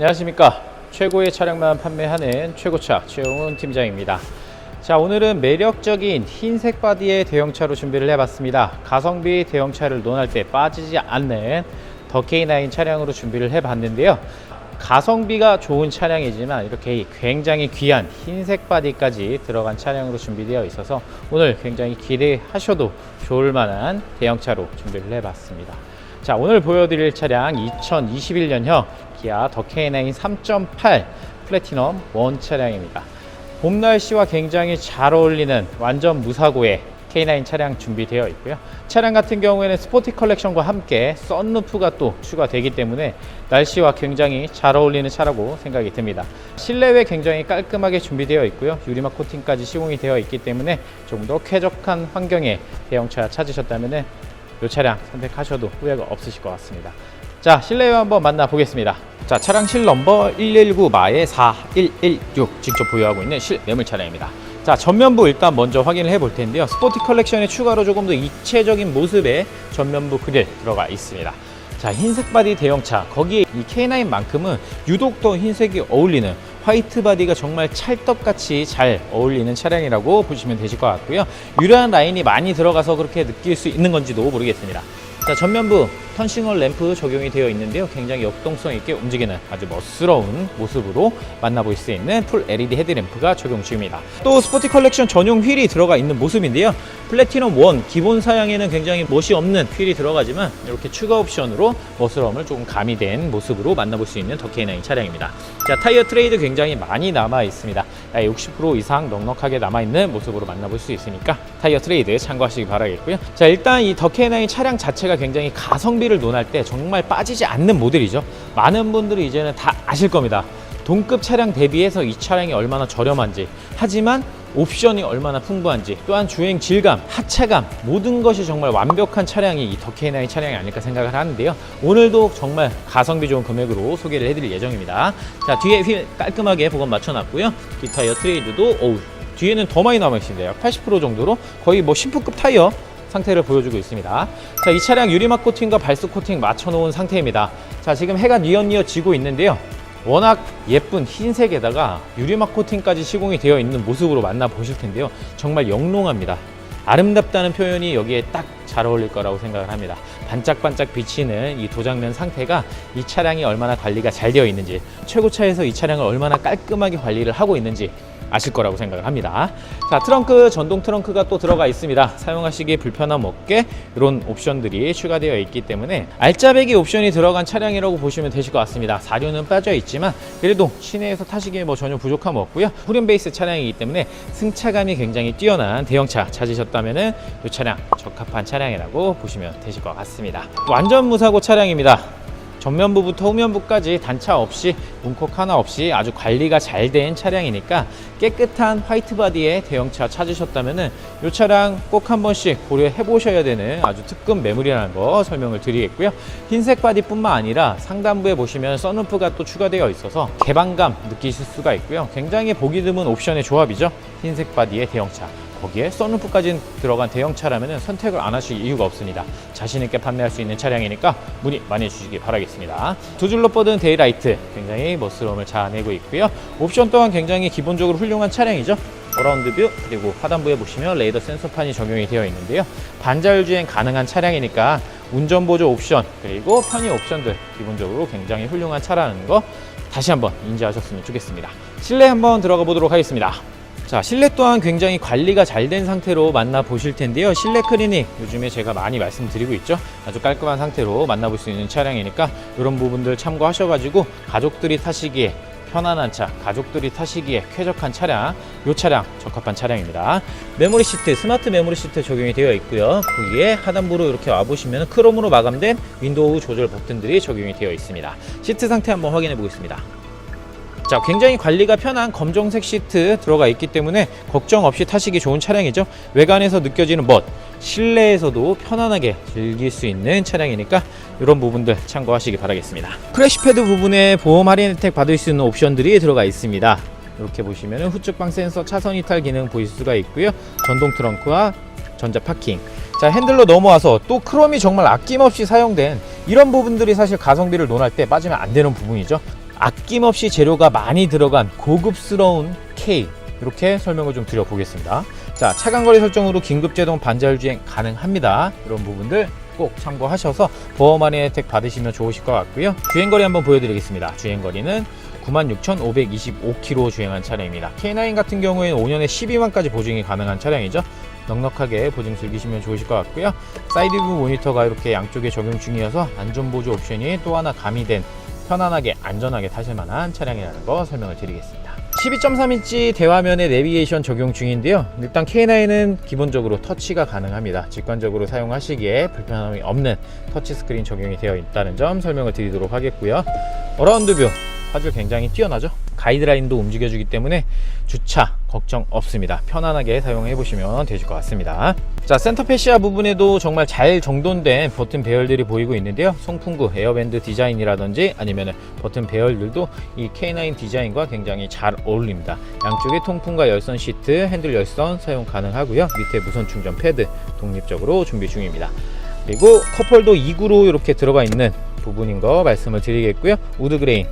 안녕하십니까. 최고의 차량만 판매하는 최고차 최용훈 팀장입니다. 자 오늘은 매력적인 흰색 바디의 대형차로 준비를 해봤습니다. 가성비 대형차를 논할 때 빠지지 않는 더 K9 차량으로 준비를 해봤는데요. 가성비가 좋은 차량이지만 이렇게 굉장히 귀한 흰색 바디까지 들어간 차량으로 준비되어 있어서 오늘 굉장히 기대하셔도 좋을 만한 대형차로 준비를 해봤습니다 자 오늘 보여드릴 차량 2021년형 기아 더 K9 3.8 플래티넘 원 차량입니다. 봄 날씨와 굉장히 잘 어울리는 완전 무사고의 K9 차량 준비되어 있고요. 차량 같은 경우에는 스포티 컬렉션과 함께 썬루프가 또 추가되기 때문에 날씨와 굉장히 잘 어울리는 차라고 생각이 듭니다. 실내외 굉장히 깔끔하게 준비되어 있고요. 유리막 코팅까지 시공이 되어 있기 때문에 좀더 쾌적한 환경의 대형차 찾으셨다면 이 차량 선택하셔도 후회가 없으실 것 같습니다. 자, 실내외 한번 만나보겠습니다. 자, 차량 실 넘버 119 마의 4116 직접 보유하고 있는 실 매물 차량입니다. 자, 전면부 일단 먼저 확인을 해볼 텐데요. 스포티 컬렉션에 추가로 조금 더 입체적인 모습의 전면부 그릴 들어가 있습니다. 자, 흰색 바디 대형차. 거기에 이 K9만큼은 유독 더 흰색이 어울리는 화이트 바디가 정말 찰떡같이 잘 어울리는 차량이라고 보시면 되실 것 같고요. 유려한 라인이 많이 들어가서 그렇게 느낄 수 있는 건지도 모르겠습니다. 자, 전면부 턴싱얼 램프 적용이 되어 있는데요. 굉장히 역동성 있게 움직이는 아주 멋스러운 모습으로 만나볼 수 있는 풀 LED 헤드램프가 적용 중입니다. 또 스포티 컬렉션 전용 휠이 들어가 있는 모습인데요. 플래티넘 1 기본 사양에는 굉장히 멋이 없는 휠이 들어가지만 이렇게 추가 옵션으로 멋스러움을 조금 가미된 모습으로 만나볼 수 있는 더 K9 차량입니다. 자, 타이어 트레이드 굉장히 많이 남아 있습니다. 60% 이상 넉넉하게 남아 있는 모습으로 만나볼 수 있으니까 타이어 트레이드 참고하시기 바라겠고요. 자, 일단 이 더 K9 차량 자체가 굉장히 가성비 를 논할 때 정말 빠지지 않는 모델이죠. 많은 분들이 이제는 다 아실 겁니다. 동급 차량 대비해서 이 차량이 얼마나 저렴한지 하지만 옵션이 얼마나 풍부한지 또한 주행 질감, 하차감 모든 것이 정말 완벽한 차량이 이더 K9 차량이 아닐까 생각을 하는데요 오늘도 정말 가성비 좋은 금액으로 소개를 해드릴 예정입니다 자 뒤에 휠 깔끔하게 보건 맞춰놨고요 뒷 타이어 트레이드도 어우 뒤에는 더 많이 남아있습니다 80% 정도로 거의 뭐 신품급 타이어 상태를 보여주고 있습니다. 자, 이 차량 유리막 코팅과 발수 코팅 맞춰놓은 상태입니다. 자, 지금 해가 뉘엿뉘엿 지고 있는데요. 워낙 예쁜 흰색에다가 유리막 코팅까지 시공이 되어 있는 모습으로 만나보실 텐데요. 정말 영롱합니다. 아름답다는 표현이 여기에 딱 잘 어울릴 거라고 생각을 합니다. 반짝반짝 비치는 이 도장면 상태가 이 차량이 얼마나 관리가 잘 되어 있는지, 최고차에서 이 차량을 얼마나 깔끔하게 관리를 하고 있는지 아실 거라고 생각을 합니다. 자, 트렁크, 전동 트렁크가 또 들어가 있습니다. 사용하시기 불편함 없게 이런 옵션들이 추가되어 있기 때문에 알짜배기 옵션이 들어간 차량이라고 보시면 되실 것 같습니다. 사료는 빠져 있지만 그래도 시내에서 타시기에 뭐 전혀 부족함 없고요. 후륜 베이스 차량이기 때문에 승차감이 굉장히 뛰어난 대형차 찾으셨다면은 이 차량 적합한 차량이라고 보시면 되실 것 같습니다. 완전 무사고 차량입니다. 전면부부터 후면부까지 단차 없이 문콕 하나 없이 아주 관리가 잘 된 차량이니까 깨끗한 화이트 바디의 대형차 찾으셨다면 은 이 차량 꼭 한 번씩 고려해 보셔야 되는 아주 특급 매물이라는 거 설명을 드리겠고요. 흰색 바디뿐만 아니라 상단부에 보시면 선루프가 또 추가되어 있어서 개방감 느끼실 수가 있고요. 굉장히 보기 드문 옵션의 조합이죠. 흰색 바디의 대형차. 거기에 썬루프까지 들어간 대형차라면 선택을 안 하실 이유가 없습니다. 자신 있게 판매할 수 있는 차량이니까 문의 많이 해주시기 바라겠습니다. 두 줄로 뻗은 데이라이트 굉장히 멋스러움을 자아내고 있고요. 옵션 또한 굉장히 기본적으로 훌륭한 차량이죠. 어라운드 뷰 그리고 하단부에 보시면 레이더 센서판이 적용이 되어 있는데요. 반자율 주행 가능한 차량이니까 운전 보조 옵션 그리고 편의 옵션들 기본적으로 굉장히 훌륭한 차라는 거 다시 한번 인지하셨으면 좋겠습니다. 실내 한번 들어가 보도록 하겠습니다. 자, 실내 또한 굉장히 관리가 잘 된 상태로 만나보실 텐데요. 실내 클리닉 요즘에 제가 많이 말씀드리고 있죠. 아주 깔끔한 상태로 만나볼 수 있는 차량이니까 이런 부분들 참고하셔가지고 가족들이 타시기에 편안한 차, 가족들이 타시기에 쾌적한 차량, 이 차량 적합한 차량입니다. 메모리 시트, 스마트 메모리 시트 적용이 되어 있고요. 거기에 하단부로 이렇게 와보시면 크롬으로 마감된 윈도우 조절 버튼들이 적용이 되어 있습니다. 시트 상태 한번 확인해 보겠습니다. 자, 굉장히 관리가 편한 검정색 시트 들어가 있기 때문에 걱정 없이 타시기 좋은 차량이죠. 외관에서 느껴지는 멋, 실내에서도 편안하게 즐길 수 있는 차량이니까 이런 부분들 참고하시기 바라겠습니다. 크래시패드 부분에 보험 할인 혜택 받을 수 있는 옵션들이 들어가 있습니다. 이렇게 보시면 후측방 센서 차선 이탈 기능 보실 수가 있고요. 전동 트렁크와 전자 파킹. 자 핸들로 넘어와서 또 크롬이 정말 아낌없이 사용된 이런 부분들이 사실 가성비를 논할 때 빠지면 안 되는 부분이죠. 아낌없이 재료가 많이 들어간 고급스러운 K 이렇게 설명을 좀 드려보겠습니다. 자, 차간거리 설정으로 긴급제동 반자율 주행 가능합니다. 이런 부분들 꼭 참고하셔서 보험 할인 혜택 받으시면 좋으실 것 같고요. 주행거리 한번 보여드리겠습니다. 주행거리는 96,525km 주행한 차량입니다. K9 같은 경우에는 5년에 12만까지 보증이 가능한 차량이죠. 넉넉하게 보증 즐기시면 좋으실 것 같고요. 사이드뷰 모니터가 이렇게 양쪽에 적용 중이어서 안전보조 옵션이 또 하나 가미된 편안하게 안전하게 타실 만한 차량이라는 거 설명을 드리겠습니다. 12.3인치 대화면의 내비게이션 적용 중인데요. 일단 K9은 기본적으로 터치가 가능합니다. 직관적으로 사용하시기에 불편함이 없는 터치 스크린 적용이 되어 있다는 점 설명을 드리도록 하겠고요. 어라운드 뷰 화질 굉장히 뛰어나죠. 가이드라인도 움직여주기 때문에 주차 걱정 없습니다. 편안하게 사용해 보시면 되실 것 같습니다. 자, 센터 패시아 부분에도 정말 잘 정돈된 버튼 배열들이 보이고 있는데요. 송풍구 에어밴드 디자인이라든지 아니면 버튼 배열들도 이 K9 디자인과 굉장히 잘 어울립니다. 양쪽에 통풍과 열선 시트, 핸들 열선 사용 가능하고요. 밑에 무선 충전 패드 독립적으로 준비 중입니다. 그리고 컵홀더 2구로 이렇게 들어가 있는 부분인 거 말씀을 드리겠고요. 우드 그레인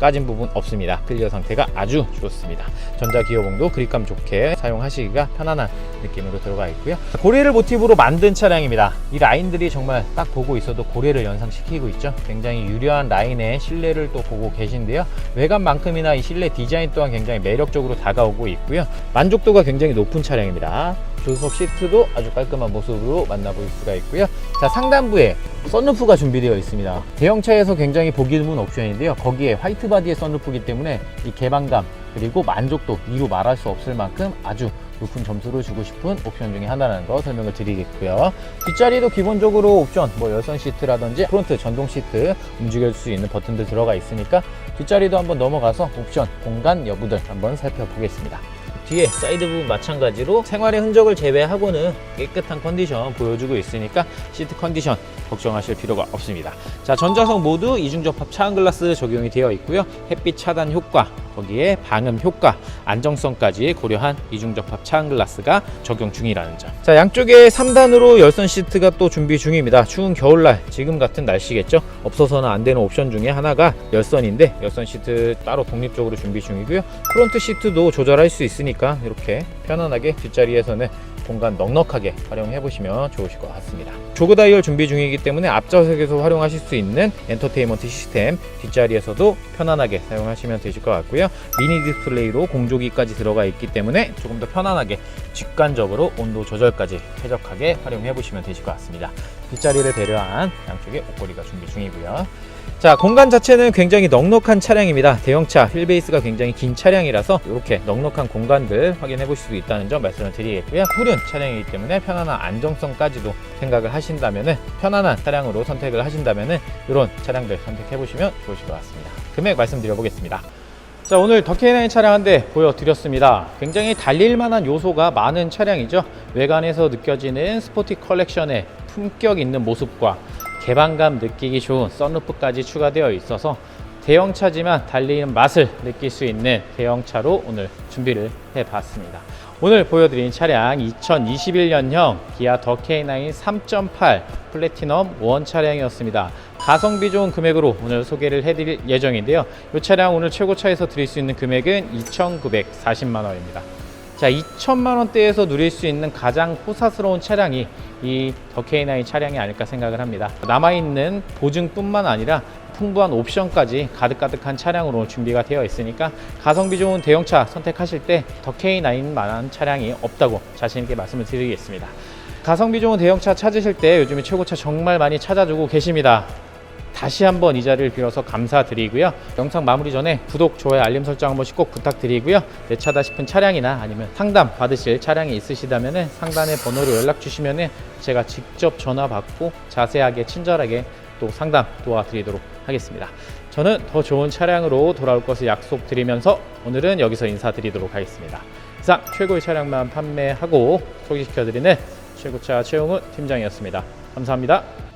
까진 부분 없습니다. 클리어 상태가 아주 좋습니다. 전자 기어봉도 그립감 좋게 사용하시기가 편안한 느낌으로 들어가 있고요. 고래를 모티브로 만든 차량입니다. 이 라인들이 정말 딱 보고 있어도 고래를 연상시키고 있죠. 굉장히 유려한 라인의 실내를 또 보고 계신데요. 외관만큼이나 이 실내 디자인 또한 굉장히 매력적으로 다가오고 있고요. 만족도가 굉장히 높은 차량입니다. 조수석 시트도 아주 깔끔한 모습으로 만나볼 수가 있고요. 자, 상단부에 썬루프가 준비되어 있습니다. 대형차에서 굉장히 보기 드문 옵션인데요. 거기에 화이트 바디의 썬루프이기 때문에 이 개방감 그리고 만족도 이루 말할 수 없을 만큼 아주 높은 점수를 주고 싶은 옵션 중에 하나라는 거 설명을 드리겠고요. 뒷자리도 기본적으로 옵션, 뭐 열선 시트라든지 프론트 전동 시트 움직일 수 있는 버튼들 들어가 있으니까 뒷자리도 한번 넘어가서 옵션, 공간 여부들 한번 살펴보겠습니다. 뒤에 사이드 부분 마찬가지로 생활의 흔적을 제외하고는 깨끗한 컨디션 보여주고 있으니까 시트 컨디션 걱정하실 필요가 없습니다. 자, 전자석 모두 이중접합 차원 글라스 적용이 되어 있고요. 햇빛 차단 효과, 거기에 방음 효과, 안정성까지 고려한 이중접합 차원 글라스가 적용 중이라는 점. 자, 양쪽에 3단으로 열선 시트가 또 준비 중입니다. 추운 겨울날 지금 같은 날씨겠죠. 없어서는 안 되는 옵션 중에 하나가 열선인데 열선 시트 따로 독립적으로 준비 중이고요. 프론트 시트도 조절할 수 있으니까 이렇게 편안하게 뒷자리에서는 공간 넉넉하게 활용해 보시면 좋으실 것 같습니다. 조그 다이얼 준비 중이기 때문에 앞좌석에서 활용하실 수 있는 엔터테인먼트 시스템 뒷자리에서도 편안하게 사용하시면 되실 것 같고요. 미니 디스플레이로 공조기까지 들어가 있기 때문에 조금 더 편안하게 직관적으로 온도 조절까지 쾌적하게 활용해 보시면 되실 것 같습니다. 뒷자리를 배려한 양쪽에 옷걸이가 준비 중이고요. 자 공간 자체는 굉장히 넉넉한 차량입니다. 대형차 휠베이스가 굉장히 긴 차량이라서 이렇게 넉넉한 공간들 확인해 보실 수 있다는 점 말씀을 드리겠고요. 푸른 차량이기 때문에 편안한 안정성까지도 생각을 하신다면 편안한 차량으로 선택을 하신다면 이런 차량들 선택해 보시면 좋으실 것 같습니다. 금액 말씀드려 보겠습니다. 자 오늘 더케이나인 차량 한 대 보여드렸습니다. 굉장히 달릴 만한 요소가 많은 차량이죠. 외관에서 느껴지는 스포티 컬렉션의 품격 있는 모습과 개방감 느끼기 좋은 썬루프까지 추가되어 있어서 대형차지만 달리는 맛을 느낄 수 있는 대형차로 오늘 준비를 해봤습니다. 오늘 보여드린 차량 2021년형 기아 더 K9 3.8 플래티넘 원 차량이었습니다. 가성비 좋은 금액으로 오늘 소개를 해드릴 예정인데요. 이 차량 오늘 최고차에서 드릴 수 있는 금액은 2,940만 원입니다. 자, 2천만 원대에서 누릴 수 있는 가장 호사스러운 차량이 이 더 K9 차량이 아닐까 생각을 합니다. 남아있는 보증뿐만 아니라 풍부한 옵션까지 가득가득한 차량으로 준비가 되어 있으니까 가성비 좋은 대형차 선택하실 때 더 K9만한 차량이 없다고 자신있게 말씀을 드리겠습니다. 가성비 좋은 대형차 찾으실 때 요즘에 최고차 정말 많이 찾아주고 계십니다. 다시 한번 이 자리를 빌어서 감사드리고요. 영상 마무리 전에 구독, 좋아요, 알림 설정 한 번씩 꼭 부탁드리고요. 내 차다 싶은 차량이나 아니면 상담 받으실 차량이 있으시다면 상단의 번호로 연락 주시면 제가 직접 전화 받고 자세하게 친절하게 또 상담 도와드리도록 하겠습니다. 저는 더 좋은 차량으로 돌아올 것을 약속드리면서 오늘은 여기서 인사드리도록 하겠습니다. 이상 최고의 차량만 판매하고 소개시켜드리는 최고차 최용우 팀장이었습니다. 감사합니다.